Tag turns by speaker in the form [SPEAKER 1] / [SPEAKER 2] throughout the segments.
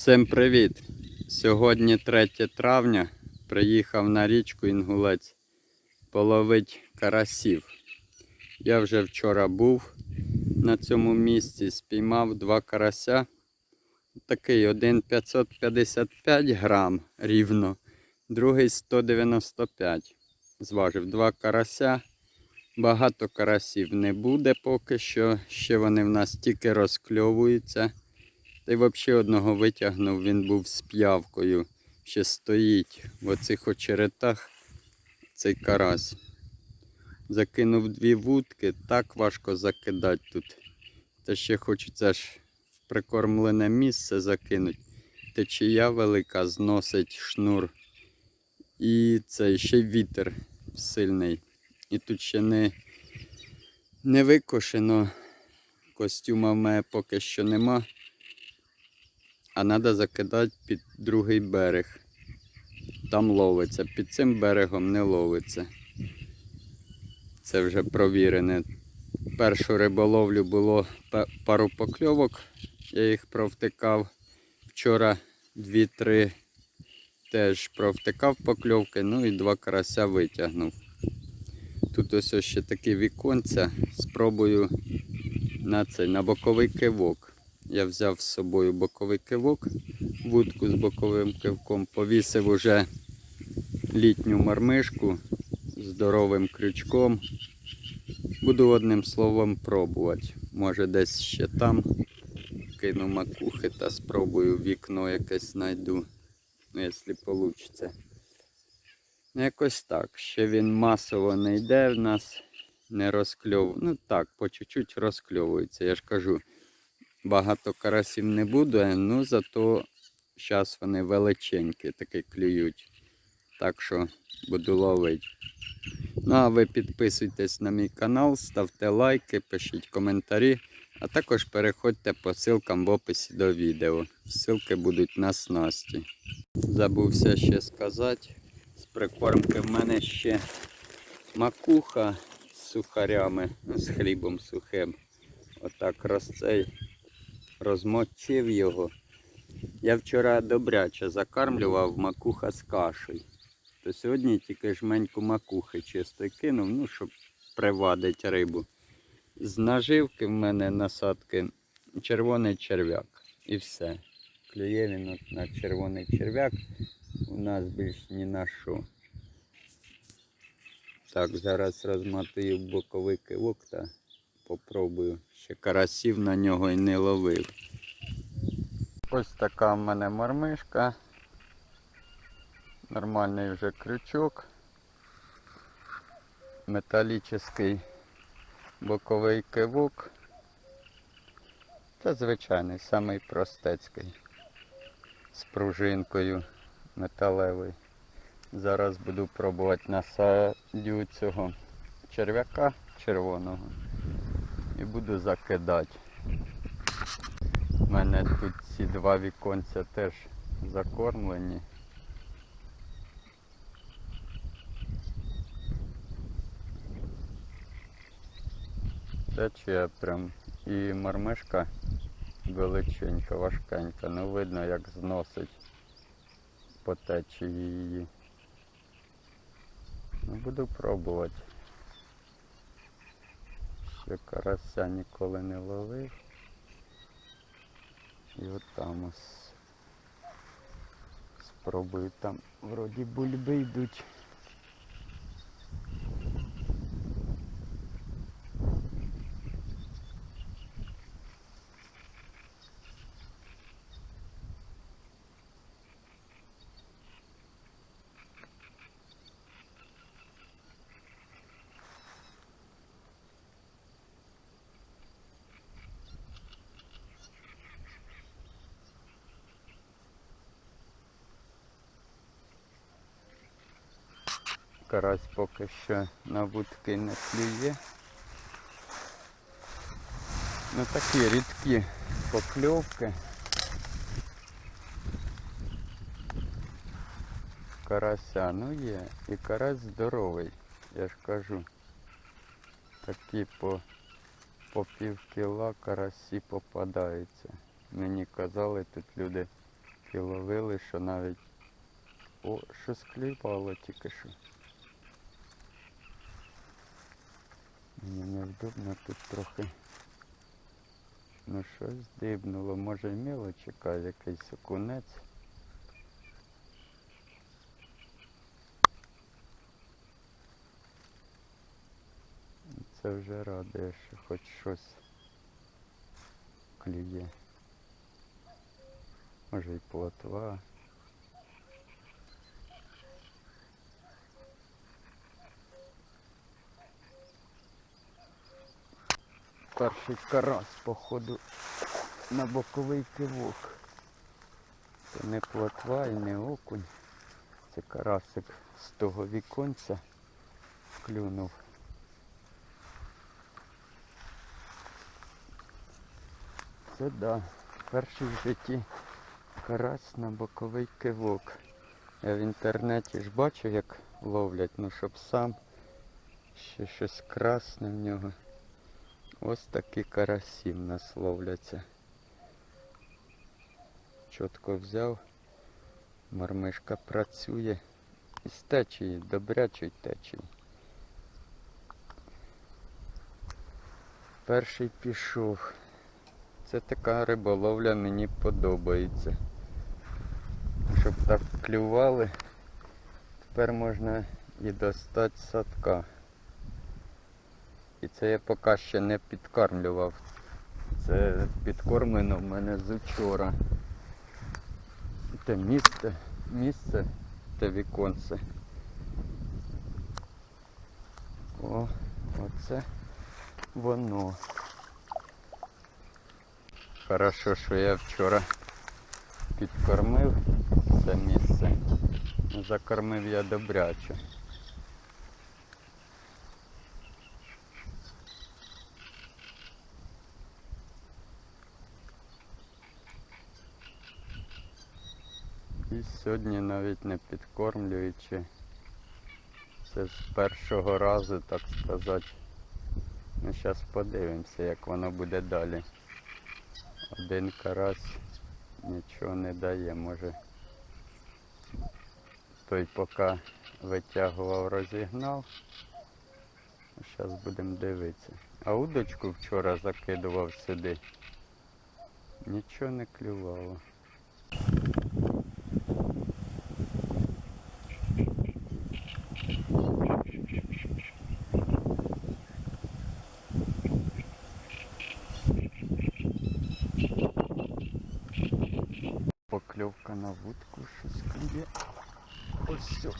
[SPEAKER 1] Всім привіт! Сьогодні 3 травня. Приїхав на річку Інгулець половить карасів. Я вже вчора був на цьому місці, спіймав два карася. Такий один 555 грам рівно, другий 195. Зважив два карася. Багато карасів не буде поки що. Ще вони в нас тільки розкльовуються. Та й взагалі одного витягнув, він був з п'явкою. Ще стоїть в оцих очеретах цей карась. Закинув дві вудки, так важко закидати тут. Та ще хочеться ж в прикормлене місце закинути. Течія велика зносить шнур. І це ще й вітер сильний. І тут ще не, не викошено. Костюма в мене поки що нема. А треба закидати під другий берег. Там ловиться. Під цим берегом не ловиться. Це вже провірене. Першу риболовлю було пару покльовок. Я їх провтикав. Вчора дві-три теж провтикав покльовки, ну і два карася витягнув. Тут ось ось ще такі віконця. Спробую на цей на боковий кивок. Я взяв з собою боковий кивок, вудку з боковим кивком, повісив уже літню мармишку здоровим крючком. Буду одним словом пробувати. Може десь ще там кину макухи та спробую вікно якесь знайду. Ну, якщо вийде. Ну, якось так. Ще він масово не йде в нас, не розкльовує. Ну так, по чуть-чуть розкльовується. Я ж кажу, багато карасів не буде, ну зато зараз вони величенькі такі клюють. Так що буду ловити. Ну а ви підписуйтесь на мій канал, ставте лайки, пишіть коментарі, а також переходьте по ссылкам в описі до відео. Ссылки будуть на снасті. Забувся ще сказати. З прикормки в мене ще макуха з сухарями, з хлібом сухим. Отак розцей розмочив його. Я вчора добряче закармлював макуха з кашею. То сьогодні тільки жменьку макухи чисто кинув, ну, щоб привадити рибу. З наживки в мене насадки червоний черв'як. І все. Клює він от на червоний черв'як. У нас більш ні на що. Так, зараз розмотую в боковий кивок та попробую. Ще карасів на нього і не ловив. Ось така в мене мармишка. Нормальний вже крючок. Металічний боковий кивок. Та звичайний, самий простецький. З пружинкою металевий. Зараз буду пробувати насадю цього черв'яка червоного і буду закидати. У мене тут ці два віконця теж закормлені. Тече прям і мармишка величенька, важкенька. Ну видно як зносить по течії її. Ну, буду пробувати. Ще карася ніколи не ловив. І от там ось спробую там вроді бульби йдуть. Карась поки що на вудки не клює. Ну такі рідкі покльовки. Карася, ну є. І карась здоровий, я ж кажу. Такі по, по пів кіла карасі попадаються. Мені казали тут люди ловили, що навіть о, щось кліпало тільки що. Мені невдобно тут трохи. Ну щось дибнуло, може й мілочика, якийсь окунець. Це вже радує, що хоч щось клює. Може й плотва. Перший карась, походу, на боковий кивок. Це не плотва і не окунь. Це карасик з того віконця клюнув. Це да. Перший в житті карась на боковий кивок. Я в інтернеті ж бачу, як ловлять, ну щоб сам ще щось красне в нього. Ось такі карасі в нас ловляться. Чітко взяв, мармишка працює. Із течії, добрячої течії. Перший пішов. Це така риболовля мені подобається. Щоб так клювали, тепер можна і достати садка. І це я поки ще не підкармлював. Це підкормлено в мене з учора. Те місце, місце, те віконце. О, оце воно. Хорошо, що я вчора підкормив це місце. Закормив я добряче. І сьогодні навіть не підкормлюючи. Це з першого разу, так сказати. Ну, зараз подивимося, як воно буде далі. Один карась нічого не дає, може. Той поки витягував, розігнав. Зараз будемо дивитися. А удочку вчора закидував сюди. Нічого не клювало. Покльовка на вудку щось клює. Ось все.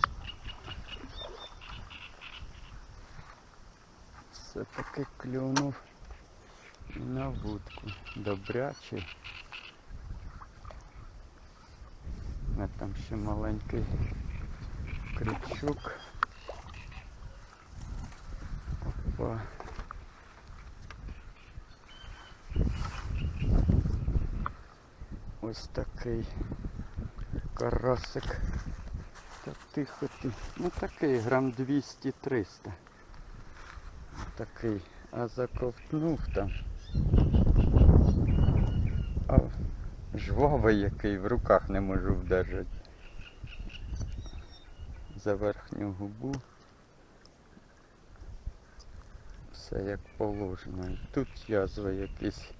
[SPEAKER 1] Все-таки клюнув на вудку. Добрячий. А там ще маленький крючок. Опа. Ось такий карасик. Та тихо ти. Ну такий грам 200-300. Такий. А заковтнув там. А жвавий який в руках не можу вдержати. За верхню губу. Все як положено. Тут язви якісь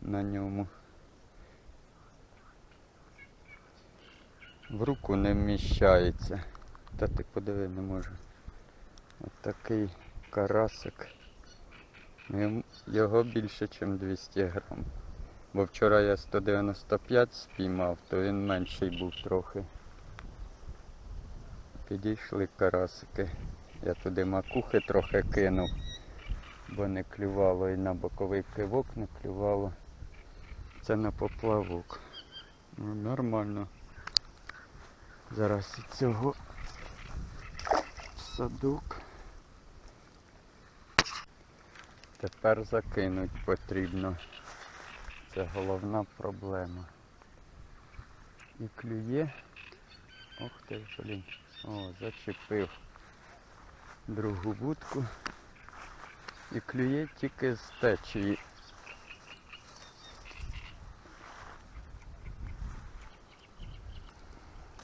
[SPEAKER 1] на ньому. В руку не вміщається. Та ти подиви не можу. От такий карасик. Його більше, ніж 200 грам. Бо вчора я 195 спіймав, то він менший був трохи. Підійшли карасики. Я туди макухи трохи кинув, бо не клювало і на боковий кивок не клювало. Це на поплавок. Ну, нормально. Зараз і цього садок. Тепер закинуть потрібно. Це головна проблема. І клює. Ох ти, блін. О, зачепив другу будку. І клює тільки з течії.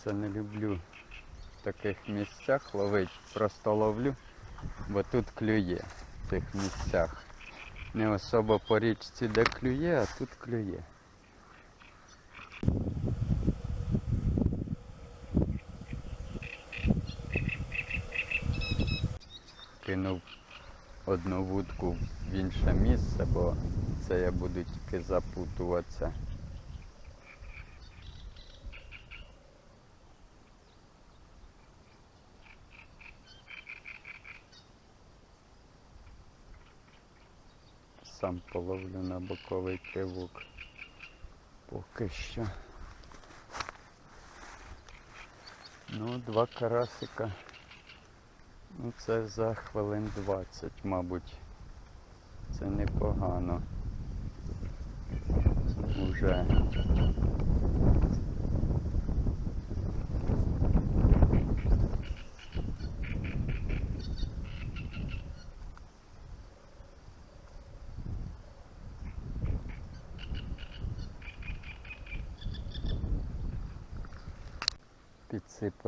[SPEAKER 1] Це не люблю в таких місцях ловити. Просто ловлю, бо тут клює в цих місцях. Не особо по річці, де клює, а тут клює. Кинув одну вудку в інше місце, бо це я буду тільки запутуватися. Сам половлю на боковий кивок. Поки що. Ну, два карасика. Ну, це за хвилин 20, мабуть. Це непогано. Уже.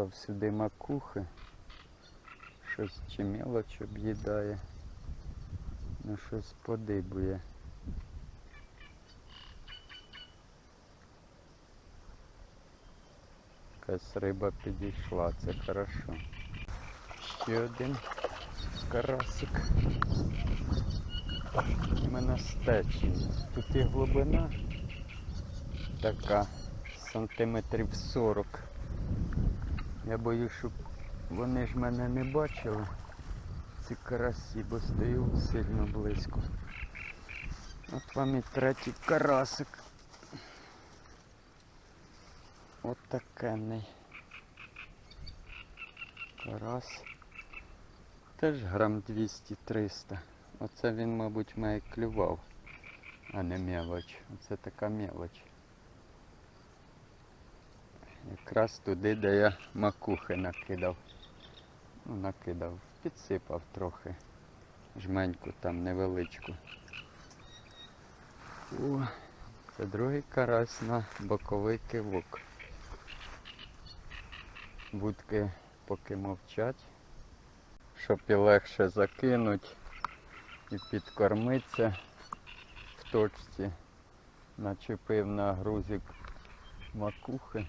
[SPEAKER 1] Підсипав сюди макухи. Щось чи мелоч об'їдає. Ну щось подибує. Якась риба підійшла, це хорошо. Ще один карасик. Іменно стечені. Тут і глибина така сантиметрів 40. Я боюсь, щоб вони ж мене не бачили, ці карасі, бо стою сильно близько. От вам і третій карасик. От такенний. Карась. Теж грам 200-300. Оце він, мабуть, має клював, а не мелоч. Оце така мелоч. Якраз туди, де я макухи накидав. Ну, накидав, підсипав трохи. Жменьку там невеличку. О, це другий карась на боковий кивок. Будки поки мовчать, щоб і легше закинуть і підкормитися в точці. Начепив на грузик макухи.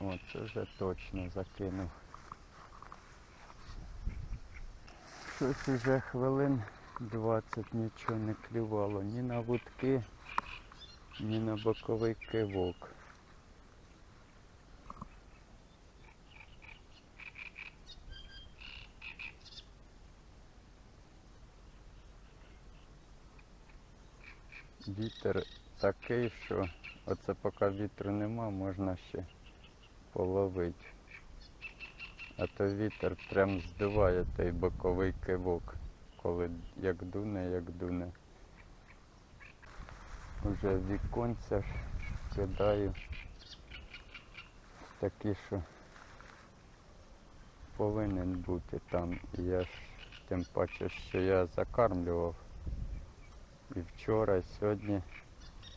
[SPEAKER 1] О, це вже точно закинув. Щось уже хвилин 20 нічого не клювало. Ні на вудки, ні на боковий кивок. Вітер такий, що оце поки вітру нема, можна ще половити. А то вітер прям здуває той боковий кивок, коли як дуне, як дуне. Уже віконця ж кидаю такі, що повинен бути там. І я ж тим паче, що я закармлював. І вчора, і сьогодні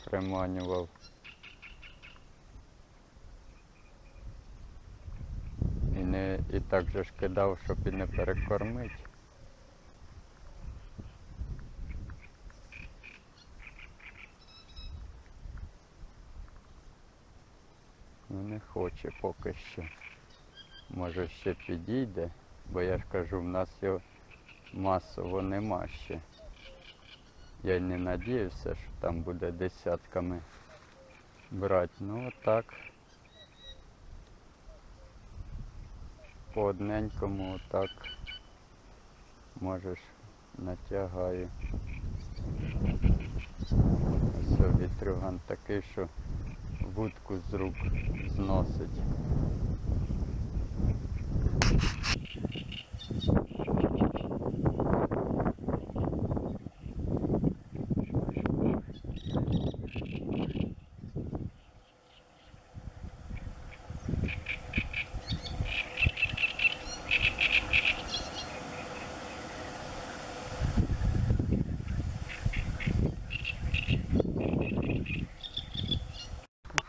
[SPEAKER 1] приманював. І не і так же ж кидав, щоб і не перекормити. Ну не хоче поки що. Може ще підійде, бо я ж кажу, в нас його масово нема ще. Я й не надіявся, що там буде десятками брати. Ну отак. По одненькому отак можеш натягаю. Все, вітрюган такий, що вудку з рук зносить.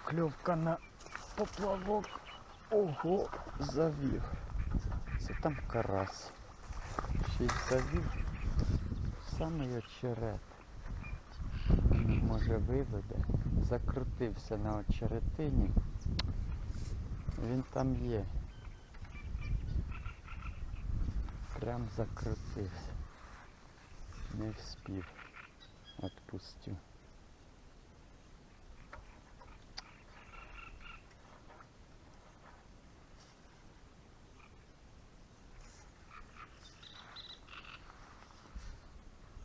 [SPEAKER 1] Кльовка на поплавок. Ого, завів. Це там карась. Ще й завів в самий очерет. Може виведе. Закрутився на очеретині. Він там є. Прям закрутився. Не вспів. Отпустю.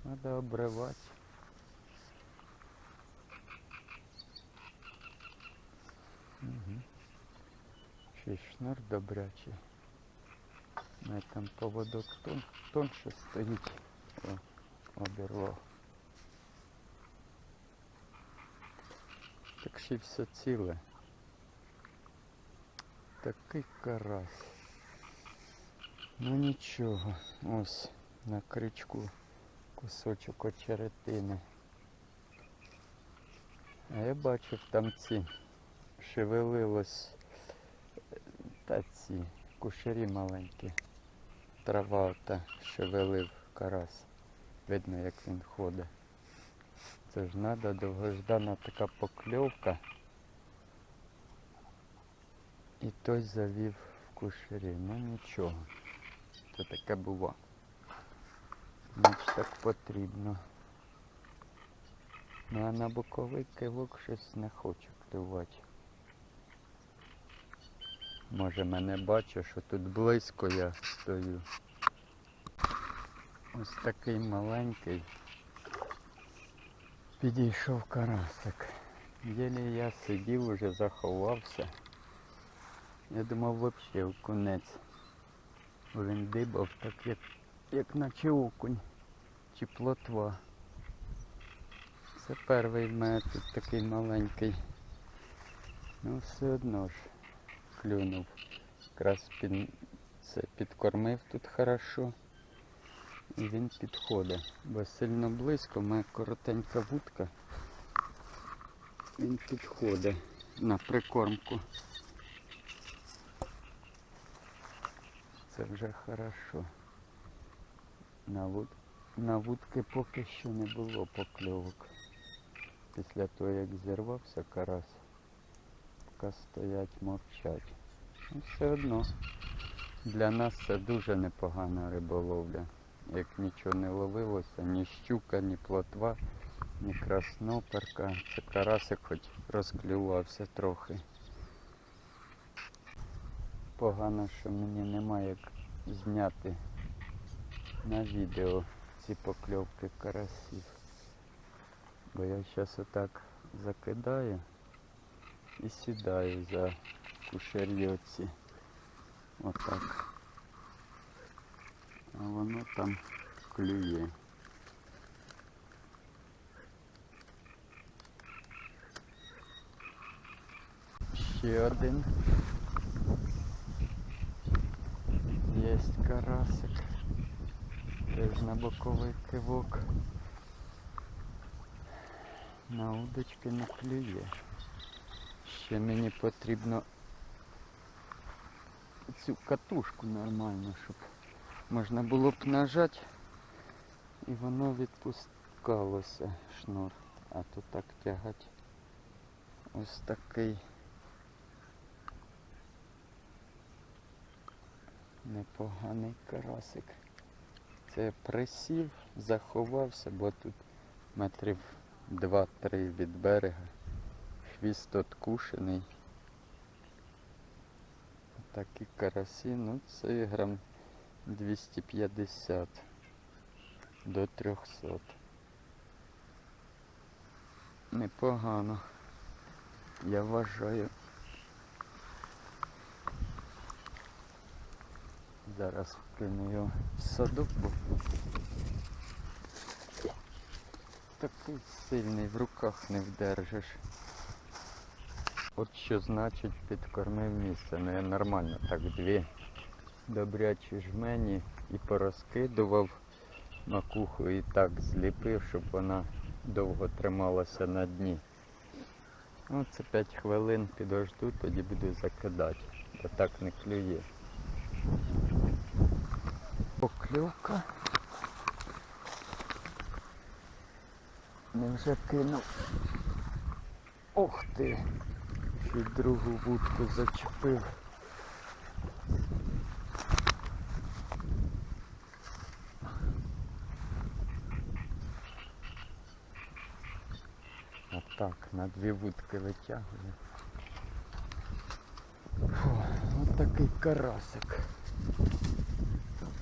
[SPEAKER 1] Надо обрывать. Угу. Ще шнур добрячий. На там поводок тон, тонше стоїть. О, обірло. Так ще все ціле. Такий карась. Ну нічого. Ось на крючку кусочок очеретини. А я бачив там ці шевелилось та ці кушарі маленькі. Трава та шевелив карась. Видно, як він ходить. Це ж треба довгождана така покльовка. І той завів в кушарі. Ну нічого. Це таке було. Значить так потрібно. Ну а на боковий кивок щось не хочу клювати. Може мене бачить, що тут близько я стою. Ось такий маленький. Підійшов карасик. Єлі я сидів, уже заховався. Я думав взагалі окунець. Бо Він дибав так, як, як наче окунь чи плотва. Це перший в мене тут такий маленький. Ну все одно ж клюнув. Якраз під, це підкормив тут хорошо. І він підходить. Бо сильно близько, мене коротенька вудка. Він підходить на прикормку. Це вже хорошо. На, вуд... на вудки поки що не було покльовок. Після того як зірвався карась, поки стоять мовчать. Ну, все одно для нас це дуже непогана риболовля. Як нічого не ловилося, ні щука, ні плотва, ні красноперка. Це карасик хоч розклювався трохи. Погано, що мені немає як зняти на відео ці покльовки карасів. Бо я зараз отак закидаю і сідаю за кушарі оці. Отак. А воно там клює. Ще один. Єсть карасик. Теж на боковий кивок. На удочки не клює. Ще мені потрібно цю катушку нормально, щоб можна було б нажати і воно відпускалося шнур. А то так тягати. Ось такий непоганий карасик. Присів, заховався, бо тут метрів 2-3 від берега. Хвіст откушений. Такі карасі, ну це грам 250 до 300. Непогано. Я вважаю. Зараз вкину його в садок, бо такий сильний, в руках не вдержиш. От що значить підкормив місце. Ну я нормально так дві добрячі жмені і порозкидував макуху і так зліпив, щоб вона довго трималася на дні. Ну, це 5 хвилин підожду, тоді буду закидати, бо так не клює. Покльовка. Не вже кинув. Ох ти! Ще другу вудку зачепив. Отак, на дві вудки витягую. Фу, от такий карасик.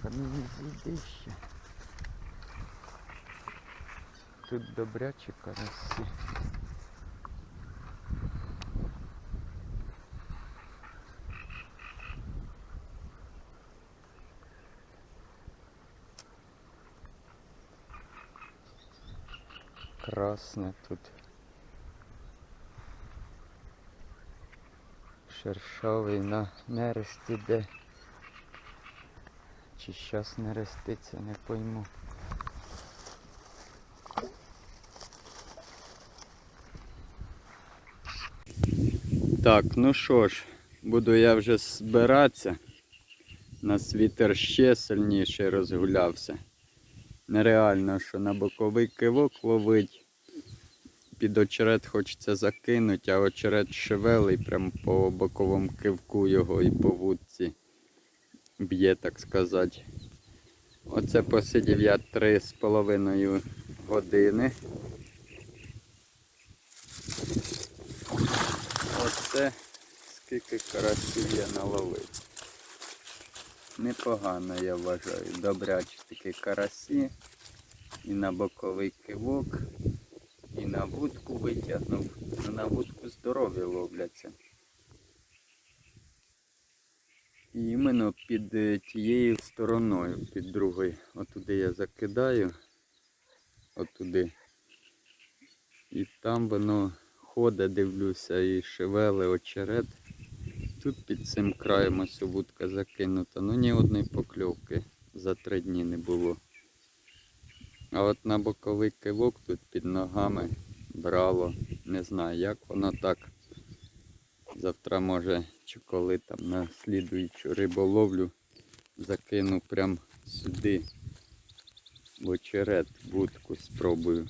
[SPEAKER 1] Так, а ну ще. Тут добрячі карасі. Красне тут. Шершовий на нерест іде. Чи щас не реститься, не пойму. Так, ну що ж, буду я вже збиратися. Нас вітер ще сильніше розгулявся. Нереально, що на боковий кивок ловить. Під очерет хочеться закинути, а очерет шевелий прямо по боковому кивку його і по вудці б'є, так сказати. Оце посидів я три з половиною години. Оце скільки карасів я наловив. Непогано, я вважаю. Добрячі такі карасі. І на боковий кивок, і на вудку витягнув. Ну, на вудку здорові ловляться. І іменно під е, тією стороною, під другою. Отуди я закидаю. Отуди. І там воно ходить, дивлюся, і шевеле очерет. Тут під цим краєм ось вудка закинута. Ну ні одної покльовки за три дні не було. А от на боковий кивок тут під ногами брало. Не знаю, як воно так. Завтра може чи коли там на слідуючу риболовлю закину прям сюди. В очерет вудку спробую.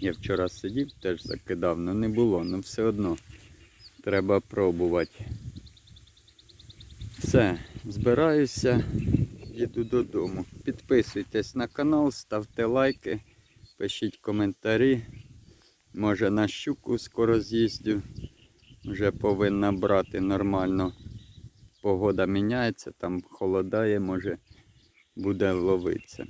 [SPEAKER 1] Я вчора сидів, теж закидав, але не було, але все одно треба пробувати. Все, збираюся, їду додому. Підписуйтесь на канал, ставте лайки, пишіть коментарі. Може на щуку скоро з'їздю. Вже повинна брати нормально. Погода міняється, там холодає, може буде ловитися.